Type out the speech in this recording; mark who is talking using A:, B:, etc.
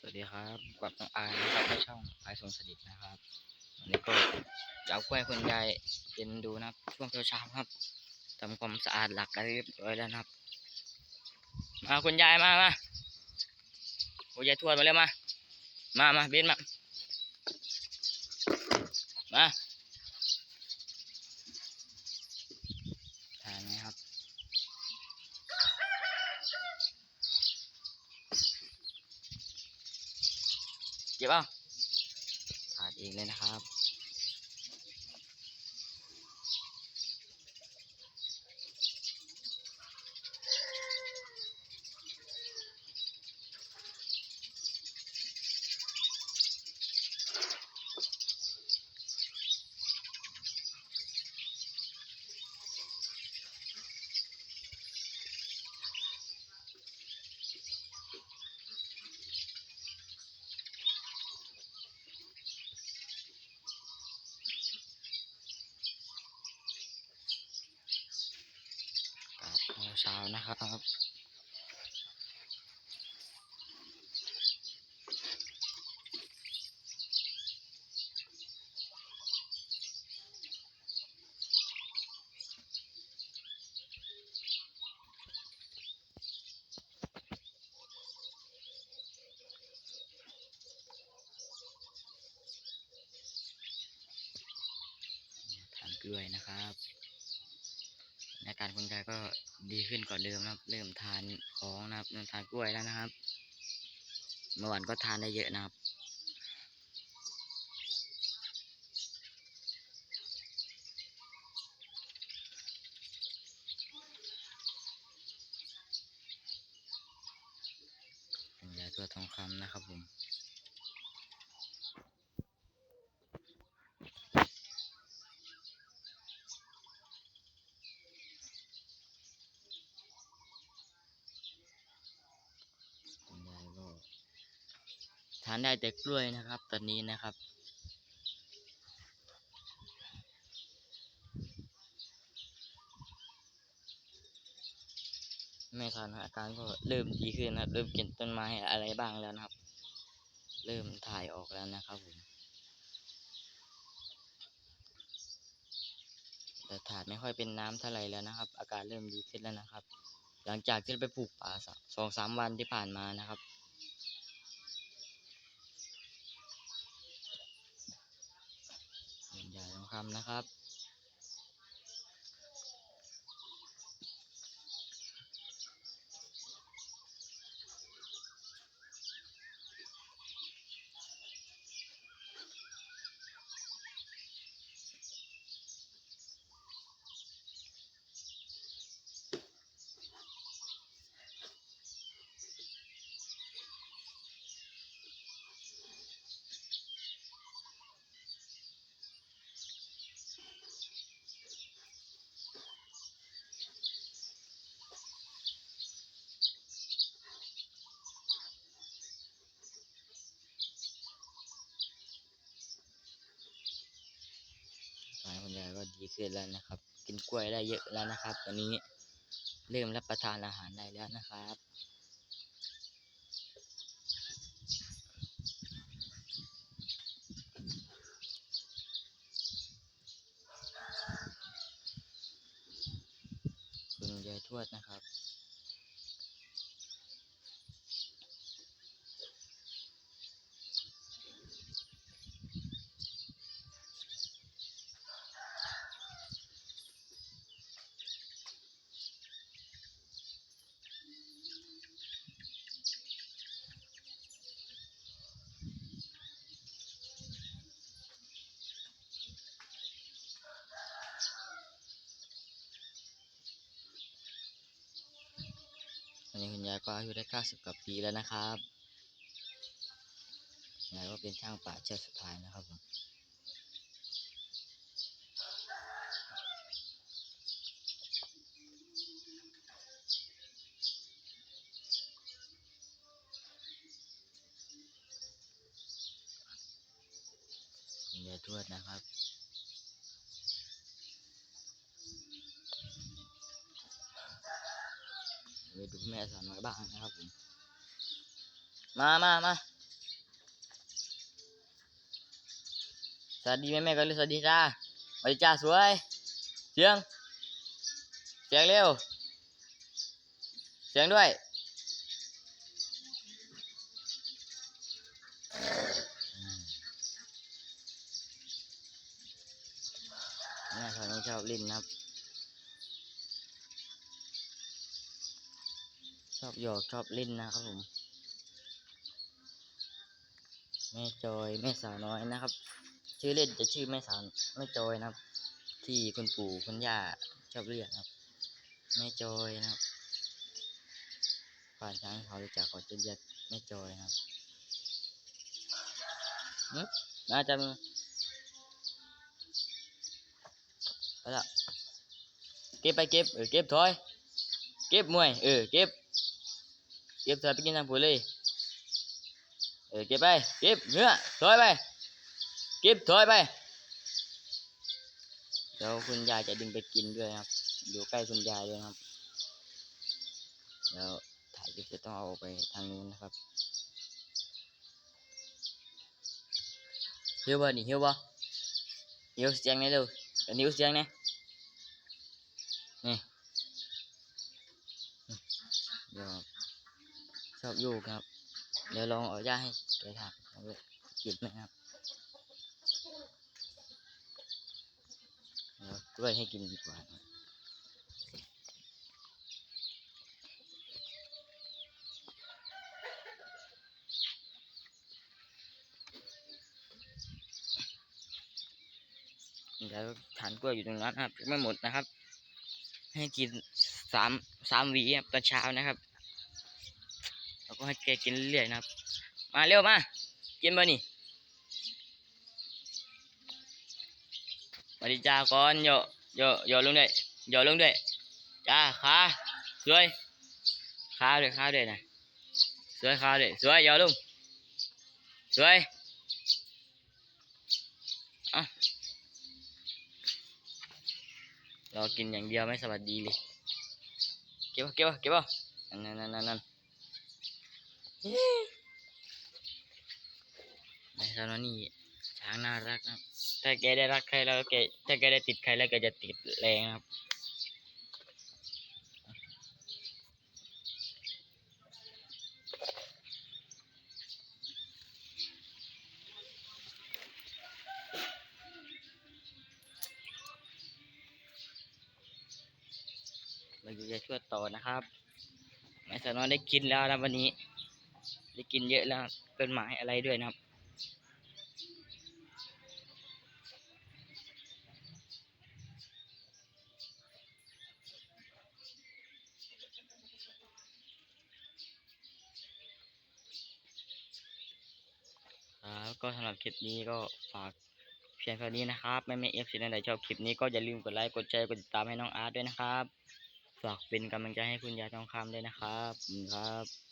A: สวัสดีครับกับน้องอายนะครับในช่องอายสงสนิทนะครับวันนี้ก็จะเอากล้วยคุณยายเป็นดูนะครับช่วงเช้าๆครับทำความสะอาดหลักกันเรียบร้อยแล้วนะครับ มาคุณยายมามาคุณยายทวดมาเร็วมา มามาเบนมา มาทานไหมครับ เก็บเอาขาดเองเลยนะครับ กับ เช้านะครับทานกล้วยนะครับ การคนยายก็ดีขึ้นกว่าเดิมนะครับ เริ่มทานของนะครับเริ่มทานกล้วยแล้วนะครับ เมื่อวานก็ทานได้เยอะนะครับคุณยายตัวทองคำนะครับผม คุณยายก็ ทานได้แต่กล้วยนะครับ ตอนนี้นะครับ ไม่ทานอาการก็เริ่มดีขึ้นนะครับ เริ่มกินต้นไม้อะไรบ้างแล้วนะครับ เริ่มถ่ายออกแล้วนะครับผมแต่ถาดไม่ค่อยเป็นน้ำเท่าไหร่แล้วนะครับ อาการเริ่มดีขึ้นแล้วนะครับ หลังจากที่เราไปปลูกป่าสองสามวันที่ผ่านมานะครับ คำนะครับ ดีขึ้นแล้วนะครับ กินกล้วยได้เยอะแล้วนะครับ ตอนนี้เริ่มรับประทานอาหารได้แล้วนะครับ คุณยายทวดนะครับ ตอนนี้คุณ ยายก็อายุได้90กว่าปีแล้วนะครับยายก็เป็นช่างป่าเชือกสุดท้ายนะครับผมยายทวดนะครับ เดี๋ยวแม่สอน้อยบ้างนะครับผม มามามาสวัสดีแม่แก็นเลยสวัสดีจ้าสวัสดีจ้าสวยเสียง เสียงเร็ว เสียงด้วยนี่สาวน้อยชอบเล่นนะครับ ชอบหยอกชอบเล่นนะครับผม แม่จอยแม่สาวน้อยนะครับ ชื่อเล่นจะชื่อแม่สาวแม่จอยนะครับ ที่คุณปู่คุณย่าชอบเรียกนะครับ แม่จอยนะครับผ่านทางเขาจักเขาจะเรียกแม่จอยนะครับน่าจะมีเอาละเก็บไปเก็บเออเก็บถอย เก็บมวยเออเก็บ ก็บถอยไปกินทางผุเลยเออเก็บไปเก็บเนื้อถอยไปเก็บถอยไปเดี๋ยวคุณยายจะดึงไปกินด้วยครับ อยู่ใกล้คุณยายด้วยครับเดี๋ยวถ่ายคลิปจะต้องเอาไปทางนู้นนะครับเฮียวบ่นี่เฮียวบ่เฮียวเสียงไหนเร็วอันนี้เสียงไหนนี่เดี๋ยว ชอบอยู่ครับ เดี๋ยวลองเอาย่าให้แกทานเอาไปกินนะครับเดี๋ยวกล้วยให้กินดีกว่าครับเดี๋ยวทานกล้วยอยู่ตรงนั้นครับไม่หมดนะครับ ให้กินสามสามวีครับตอนเช้านะครับ ก็ให้แกกินเรื่อยๆนะครับ มาเร็วมา กินบ่นี่มาดิจ้าก่อนโยโยโยลงด้วยโยลงด้วยจ้าขาสวยขาด้วยขาด้วยนะสวยขาด้วยสวยโยลงสวยเอารอกินอย่างเดียวไม่สวัสดีเลยเก็บบ่เก็บเก็บนั่นนั่นนั่นนั่ นในตอนนี้ช้างน่ารักนะถ้าแกได้รักใครแล้วแกถ้าแกได้ติดใครแล้วแกจะติดแรงครับเราอยู่จะช่วยต่อนะครับแม่สาวนอยได้กินแล้วนะวันนี้ ได้กินเยอะแล้วเป็นหมายอะไรด้วยนะครับครับก็สำหรับคลิปนี้ก็ฝากเพียงเท่านี้นะครับไม่ไม่เอฟซีท่านใดชอบคลิปนี้ก็อย่าลืมกดไลค์กดแชร์กดติดตามให้น้องอาร์ตด้วยนะครับ ฝากเป็นกำลังใจให้คุณยายทองคำด้วยนะครับขอบคุณครับ